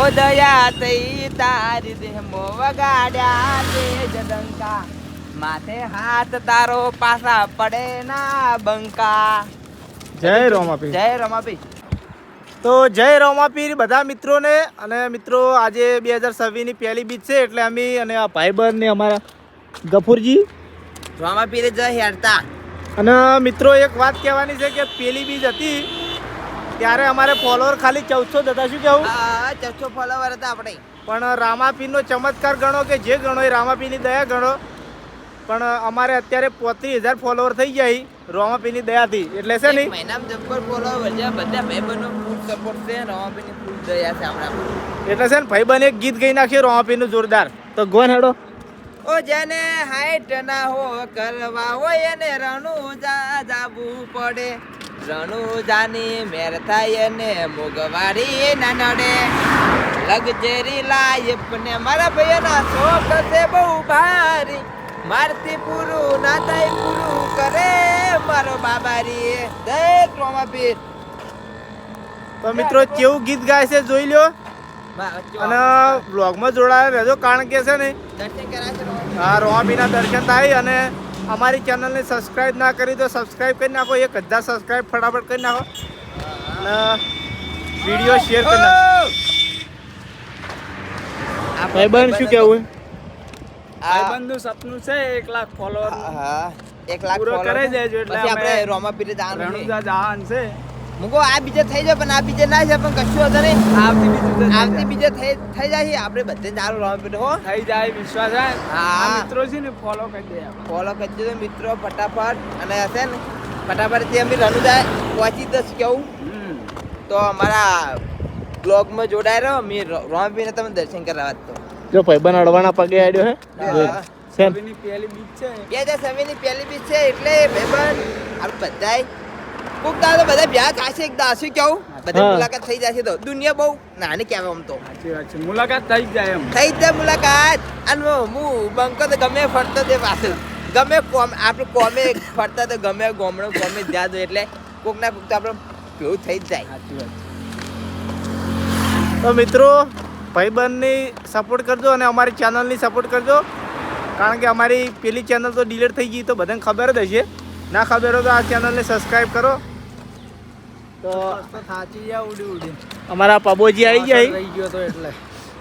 ઓ દયા તઈ તારી દેહમો વગાડ્યા તે જડંકા માથે હાથ તારો પાસા પડે ના બંકા. જય રોમાપી જય રમાપી તો જય રોમાપીર બધા મિત્રોને. અને મિત્રો આજે બે હજાર છવ્વીસની પહેલી બીચ છે એટલે અમે અને આ ભાઈબંધ ને અમારા ગફુરજી. રોમાપીરે જય હેરતા. અને મિત્રો એક વાત કહેવાની છે કે પેલી બીજ હતી ત્યારે અમારે ફોલોવર ખાલી ચૌદસો જ હતા. શું કેવું? ચૌદસો ફોલોવર હતા આપણે. પણ રામાપીરનો ચમત્કાર ગણો કે જે ગણો એ રામાપીરની દયા ગણો. પણ અમારે અત્યારે પોત્રીસ હજાર ફોલોવર થઈ જાય રોમાપીરની દયાથી. એટલે છે નહીં મહિનામાં જબ્બર ફોલોવર છે બધા ભાઈબંધો ફૂલ સપોર્ટ છે રમાપીની ફૂલ દયા છે આપણા. એટલે છે ને ભાઈબંધ એક ગીત ગઈ નાખ્યું રોમાપીરનું જોરદાર. તો ગોન હેડો. ઓ જેને હાઈટ ના હો કરવા હોય એને રણુજા જાવું પડે. રણુજાની મેર થાય ને મોગવારી ના નડે લગજરી લાઈફ ને મારા ભાઈઓના શોખ છે બહુ ભારી. મારથી પૂરું ના થાય પૂરું કરે મારો બાબારી. જય ટ્રોમાપીર તો મિત્રો કેવું ગીત ગાય છે જોઈ લ્યો. અને બ્લોગમાં જોડાયા રહેજો કારણ કે છે ને દર્શન રોમાપીર. આ રોમાપીના દર્શન થાય અને અમારી ચેનલને સબસ્ક્રાઇબ ના કરી તો સબસ્ક્રાઈબ કરી નાખો એક હજાર સબસ્ક્રાઈબ ફટાફટ કરી નાખો. અને વીડિયો શેર કરી નાખો. ભાઈબંધ શું કહેવું આ ભાઈબંધનું સપનું છે એક લાખ ફોલોઅર હા એક લાખ ફોલોઅર કરે દેજો એટલે આપણે રોમા પીરે જવાનું છે. રણુજા જવાન છે. મુકો આ બીજે થઈ જાય પણ આ બીજે ના જાય પણ કશું હતો નહીં. આવતી બીજું આવતી બીજે થઈ થઈ જાય. આપણે બધે ચાલુ રોમાપીર હો. થઈ જાય વિશ્વાસ હે. મિત્રો છે ને ફોલો કરી દે ફોલો કરી દેજો મિત્રો ફટાફટ. અને હશે ને ફટાફટ જે અમે રણુજા પહોંચી દસ કેવું. તો અમારા બ્લોગમાં જોડાય રહો. અમે રોમાપીરને તમે દર્શન કરાવવા જ તો જો ભાઈબંધ અડવાના પગે આડ્યો હે? સેમ પહેલી બીજ છે. બે હજારની પહેલી બીચ છે એટલે ભાઈબંધ. આપણે બધાય કોક દાડો બધા બ્યાહ થશે એક દાસુ કેવું બધા મુલાકાત થઈ જશે તો. દુનિયા બહુ નાની કહેવાય આમ તો. સાચી વાત છે. મુલાકાત થઈ જાય એમ. થઈ જાય મુલાકાત. અને હું બંકો તો ગમે ફરતો તે પાછું. ગમે કોમ આપણે કોમે ફરતા તો ગમે ગોમડો ગમે જ્યાં તો એટલે કોક ના કોક તો આપણે ભેવું થઈ જ જાય. સાચી વાત તો મિત્રો ભાઈબંધની સપોર્ટ કરજો અને અમારી ચેનલની સપોર્ટ કરજો. કારણ કે અમારી પેલી ચેનલ તો ડિલીટ થઈ ગઈ તો બધાને ખબર જ હશે. ના ખબર હોય તો આ ચેનલને સબસ્ક્રાઈબ કરો. તો તો જાય ઉડી ઉડી. અમારા પબોજી આવી જાય રહી ગયો તો એટલે.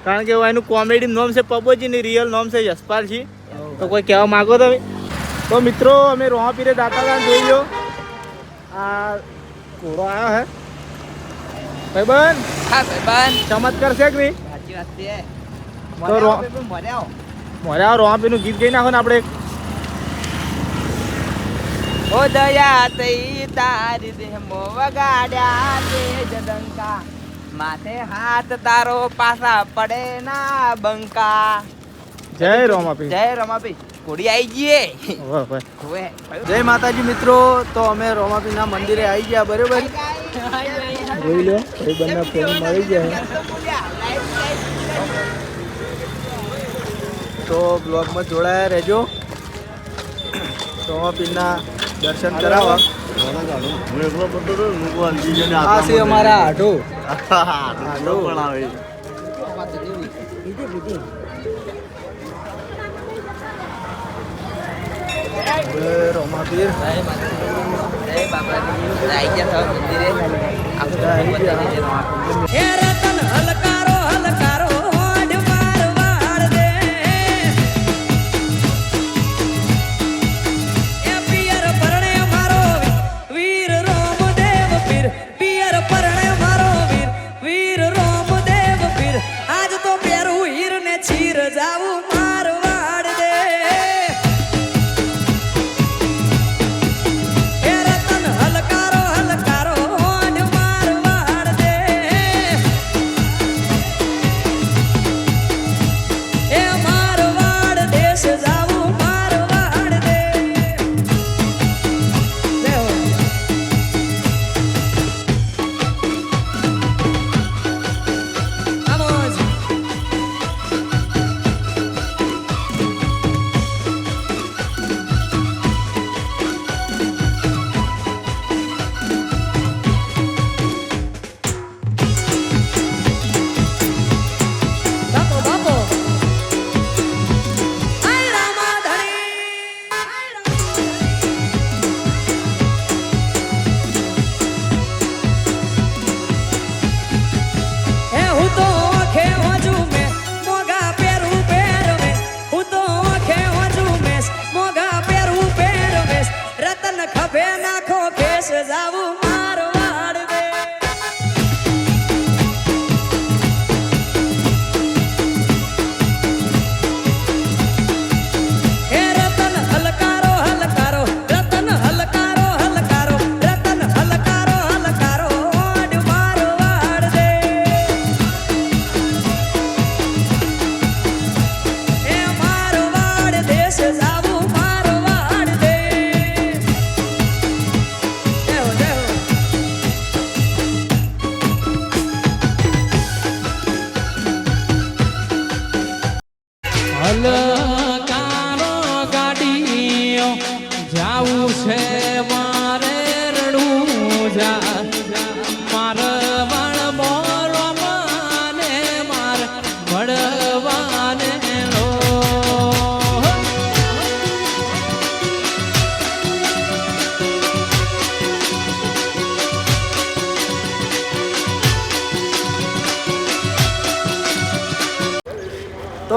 કારણ કે એનું કોમેડી નોમ છે પબોજી ની રિયલ નોમ છે યશપાલજી તો કોઈ કહેવા માંગો તમે? તો મિત્રો અમે રોહાપીરે દાતા જોઈ લો. આ ઘોડો આવ્યો હે. ભાઈબંધ હા ભાઈબંધ. ચમત્કાર છે કે નહીં? સાચી વાત છે. તો રોહા મર્યા મોરે આ ગીત ગઈ નાખો ને આપણે. ઓ દયા તઈ તારી દેહમો વગાડ્યા તે જડંકા માથે હાથ તારો પાસા પડે ના બંકા. જય રોમાપી. જય રમાપી. ઘોડી આવી ગઈ વાહ ભાઈ હોવે જય માતાજી મિત્રો તો અમે રોમાપીના મંદિરે આવી ગયા બરોબર? જોઈ લો ભાઈબંધના ફોન મળી ગયા તો બ્લોગમાં જોડાયા રહેજો. રોમાપીરના દર્શન કરાવવા આ છે અમારા આઢો આઢો હવે રોમાપીર. જય બાબાજી. આઈ ગયા છો મંદિરે.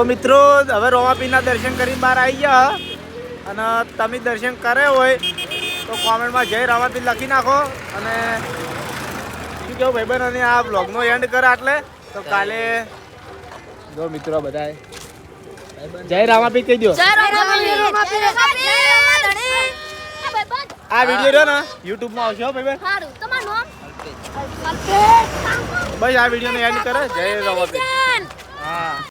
તો મિત્રો હવે રોમાપીના દર્શન કરીને બહાર આવી ગયા. અને તમે દર્શન કરે હોય તો કોમેન્ટમાં જય રોમાપી લખી નાખો. અને શું કેવું ભાઈબંધ અને આ બ્લોગનો એન્ડ કરે આટલે તો કાલે જો મિત્રો બધા જય રામાપી કહી દો. આ વીડિયો રહ્યો ને યુટ્યુબમાં આવશે ભાઈ બેન બસ આ વિડીયોને એન્ડ કરે. જય રામાપીર.